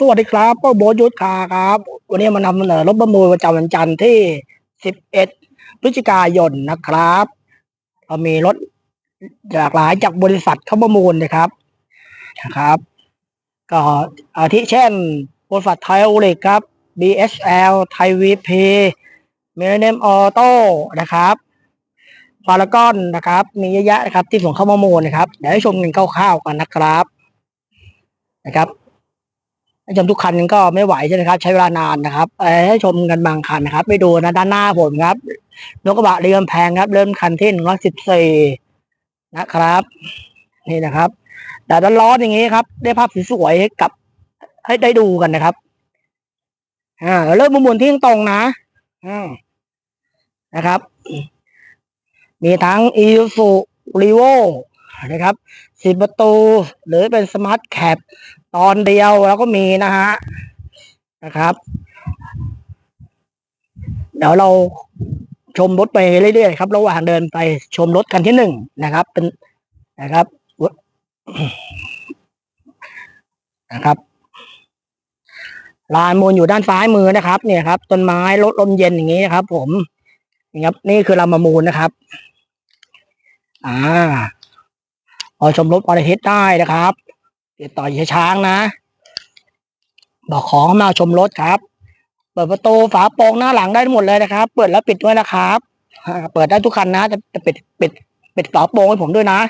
สวัสดีครับป้าโบยุทธคาครับ วันนี้มานำเสนอรถประมูประจำวันจันทร์ที่ 11 พฤศจิกายนนะครับเรามีรถหลากหลายจากบริษัทเข้าประมูลนะครับนะครับ ก็อาทิเช่น บริษัทไทยโอเลกครับ BSL ไทยวีพีเมเนมออโต้นะครับพารากอนนะครับ มีเยอะแยะนะครับ ที่ส่งเข้าประมูลนะครับเดี๋ยวให้ชมกันคร่าวๆกันนะครับนะครับ ชมทุกคันก็ไม่ไหวใช่ไหมครับ ใช้เวลานานนะครับให้ชมกันบางคันนะครับ ไปดูนะด้านหน้าผมครับรถกระบะเรียมแพงครับ เริ่มคันที่หนึ่งร้อยสิบสี่นะครับ นี่นะครับแต่ด้านล้ออย่างนี้ครับ ได้ภาพสวยๆกับ ให้ได้ดูกันนะครับ อ่าเริ่มมุมหมุนที่ตรงนะอืมนะครับ มีทั้ง e s u r e v o นะครับสิบประตูหรือเป็นสมาร์ทแคปตอนเดียวแล้วก็มีนะฮะนะครับ เดี๋ยวเราชมรถไปเรื่อยๆครับ ระหว่างเดินไปชมรถคันที่หนึ่งนะครับ เป็นนะครับนะครับลานมูลอยู่ด้านซ้ายมือนะครับ เนี่ยครับต้นไม้รถลมเย็นอย่างนี้นะครับ ผมนี่ครับ นี่คือลำมะมูลนะครับ อ่า พอชมรถออเทสได้นะครับ ติดต่อเหยช้างนะ บอกขอเข้ามาชมรถครับ เปิดประตูฝาโปรงหน้าหลังได้หมดเลยนะครับ เปิดแล้วปิดด้วยนะครับ เปิดได้ทุกคันนะจะจะปิดปิดปิดฝาโปรงให้ผมด้วยนะ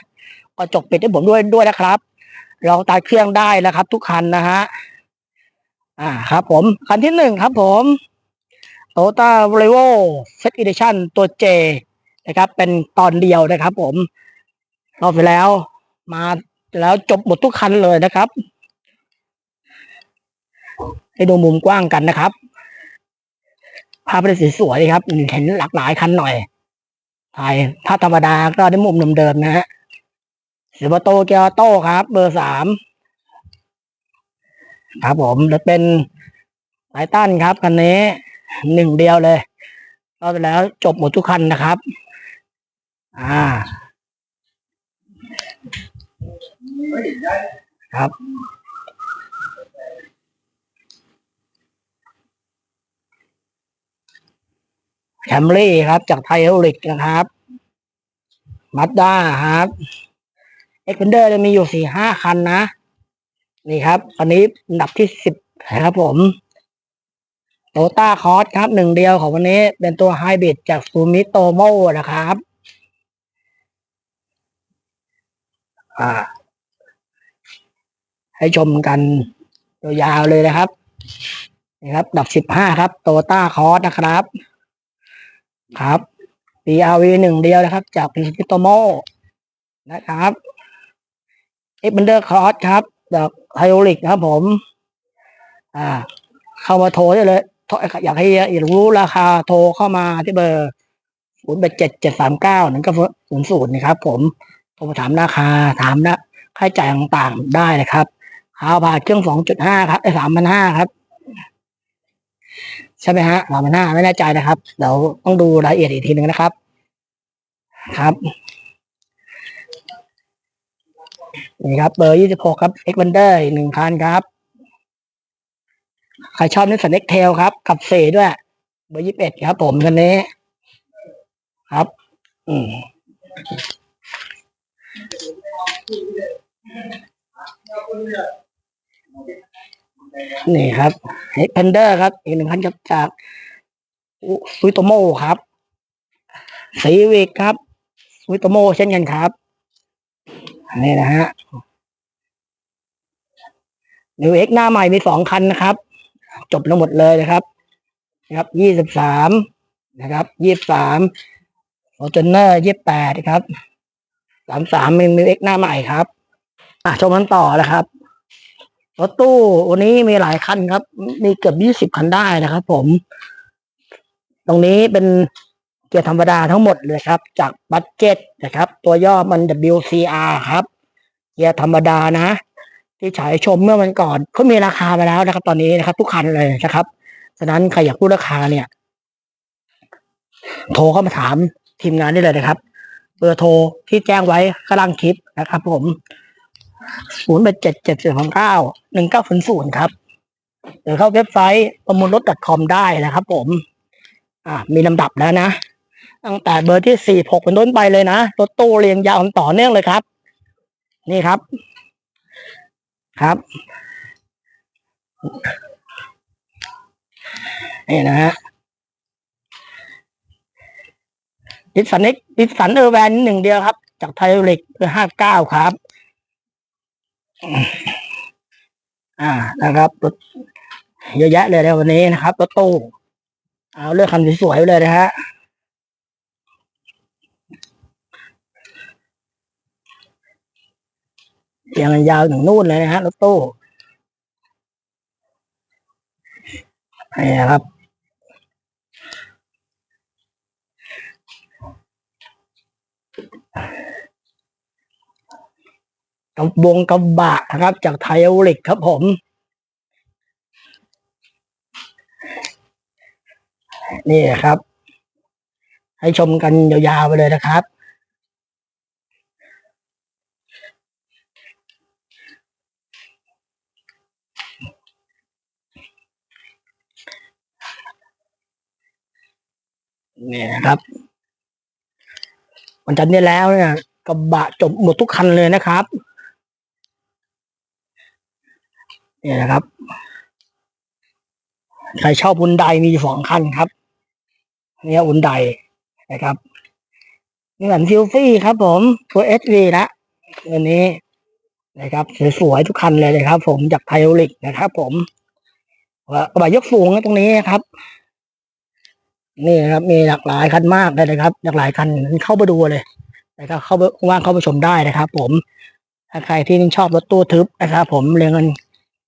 กระจกปิดให้ผมด้วยด้วยนะครับเราตัดเครื่องได้แล้วครับ ทุกคันนะฮะอ่าครับ ผมคันที่หนึ่งครับ ผมโตต้าเรโวเซตอีดิชั่นตัวเจนะครับ เป็นตอนเดียวนะครับ ผมรอบไปแล้ว มาแล้วจบหมดทุกคันเลยนะครับ ให้ดูมุมกว้างกันนะครับ ภาพเป็นสีสวยๆครับ เห็นหลากหลายคันหน่อยถ่ายถ้าธรรมดาก็ได้มุมเดิมๆนะฮะสิบโตเกียร์โต้ครับ เบอร์สามครับผมจะเป็นไททันครับคันนี้หนึ่งเดียวเลยก็แล้วจบหมดทุกคันนะครับ อ่า ครับ แคมรี่ครับ จากไทเอลิกนะครับมัดด้าครับเอ็กเพนเดอร์จะมีอยู่สี่ห้าคันนะ นี่ครับ อันนี้อันดับที่สิบนะครับผมโตต้าคอร์สครับหนึ่งเดียวของวันนี้ เป็นตัวไฮบริดจากซูมิโตโมนะครับ อ่า ให้ชมกันยาวๆเลยนะครับนี่ครับ ดับสิบห้าครับโตต้าคอร์สนะครับ ครับ PRV หนึ่งเดียวนะครับ จากพิซิโตโมนะครับเอ็กเบนเดอร์คอร์สครับจากไฮโอลิกครับผม อ่า เข้ามาโทรได้เลยโทรอยากให้อยากรู้ราคาโทรเข้ามาที่เบอร์ศูนย์แปดเจ็ดเจ็ดสามเก้าหนึ่งก็ศูนย์ศูนย์นะครับผมโทรมาถามราคาถามนะค่าใช้จ่ายต่างๆได้นะครับ ข้าวผ่านเครื่องสองจุดห้าครับไอ้สามพันห้าครับ ใช่ไหมฮะสามพันห้าไม่แน่ใจนะครับ เดี๋ยวต้องดูรายละเอียดอีกทีหนึ่งนะครับ ครับนี่ครับ เบอร์ยี่สิบหกครับเอ็กบันเดอร์หนึ่งคันครับ ใครชอบนิสสันเอ็กเทลครับขับเสด้วย เบอร์ยี่สิบเอ็ดครับผมคันนี้ ครับ อืม นี่ครับเอ็กเพนเดอร์ครับ อีกหนึ่งคันครับจากซุยโตโมครับสีวิกครับซุยโตโมเช่นกันครับนี่นะฮะนิวเอ็กหน้าใหม่มีสองคันนะครับ จบทั้งหมดเลยนะครับ นะครับยี่สิบสามนะครับยี่สิบสามโอจนเนอร์ยี่สิบแปดครับสามสามมีนิวเอ็กหน้าใหม่ครับ อะชมกันต่อนะครับ รถตู้วันนี้มีหลายคันครับ มีเกือบยี่สิบคันได้นะครับ ผม ตรงนี้เป็นเกียร์ธรรมดาทั้งหมดเลยครับ จากบัตเจ็ตนะครับ ตัวย่อมัน WCR ครับ เกียร์ธรรมดานะ ที่ฉายชมเมื่อวันก่อนเขามีราคาไปแล้วนะครับ ตอนนี้นะครับ ทุกคันเลยนะครับ ฉะนั้นใครอยากรู้ราคาเนี่ย โทรเข้ามาถามทีมงานได้เลยนะครับ เบอร์โทรที่แจ้งไว้ข้างล่างคลิปนะครับ ผม ศูนย์แปดเจ็ดเจ็ดสี่สองเก้าหนึ่งเก้าศูนย์ศูนย์ครับ หรือเข้าเว็บไซต์ประมูลรถ .com ได้นะครับ ผม อ่า มีลำดับแล้วนะ ตั้งแต่เบอร์ที่สี่หกเป็นต้นไปเลยนะ รถตู้เรียงยาวต่อเนื่องเลยครับ นี่ครับ ครับนี่นะฮะดิสันนิกดิสันเออร์แวนหนึ่งเดียวครับ จากไทยเล็กเบอร์ห้าเก้าครับ อ่านะครับรถเยอะแยะเลยในวันนี้นะครับรถตู้เอาเลือกคันสวยๆเลยนะฮะเรียงกันยาวถึงนู่นเลยนะฮะรถตู้นี่นะครับ กับวงกระบะนะครับ จากไทยอลิกครับผม นี่ครับ ให้ชมกันยาวๆไปเลยนะครับนี่นะครับวันจันทร์นี้แล้วเนี่ยกระบะจบหมดทุกคันเลยนะครับ นี่นะครับ ใครชอบอุนไดมีสองคันครับเนี่ยอุนไดนะครับนี่เหมือนซิลฟี่ครับผมตัวเอสวีละตัวนี้นะครับสวยๆทุกคันเลยนะครับ ผมจากไทโอลิกนะครับ ผมว่ากระบะยกสูงตรงนี้ครับ นี่นะครับ มีหลากหลายคันมากเลยนะครับ หลากหลายคันเข้าไปดูเลยนะครับเข้าไปว่างเข้าไปชมได้นะครับ ผมถ้าใครที่ชอบรถตู้ทึบนะครับ ผมเรียงกัน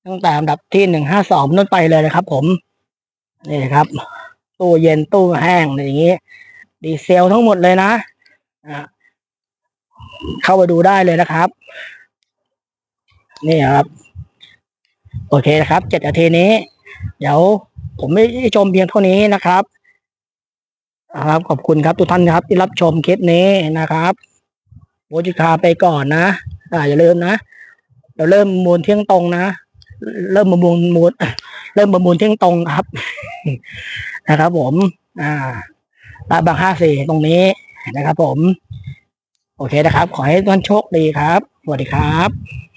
ตั้งแต่อันดับที่หนึ่งห้าสองต้นไปเลยนะครับ ผมนี่ครับ ตู้เย็นตู้แห้งอะไรอย่างนี้ ดีเซลทั้งหมดเลยนะอะเข้าไปดูได้เลยนะครับ นี่ครับ โอเคนะครับเจ็ดนาทีนี้ เดี๋ยวผมไม่ได้ชมเพียงเท่านี้นะครับครับขอบคุณครับทุกท่านครับ ที่รับชมคลิปนี้นะครับโบจิคาไปก่อนนะ อ่าอย่าลืมนะเดี๋ยวเริ่มมูลเที่ยงตรงนะ เริ่มประมูลมูลเริ่มประมูลเที่ยงตรงครับ นะครับ ผม อ่าลาดบางห้าสี่ตรงนี้นะครับ ผม โอเคนะครับ ขอให้ท่านโชคดีครับสวัสดีครับ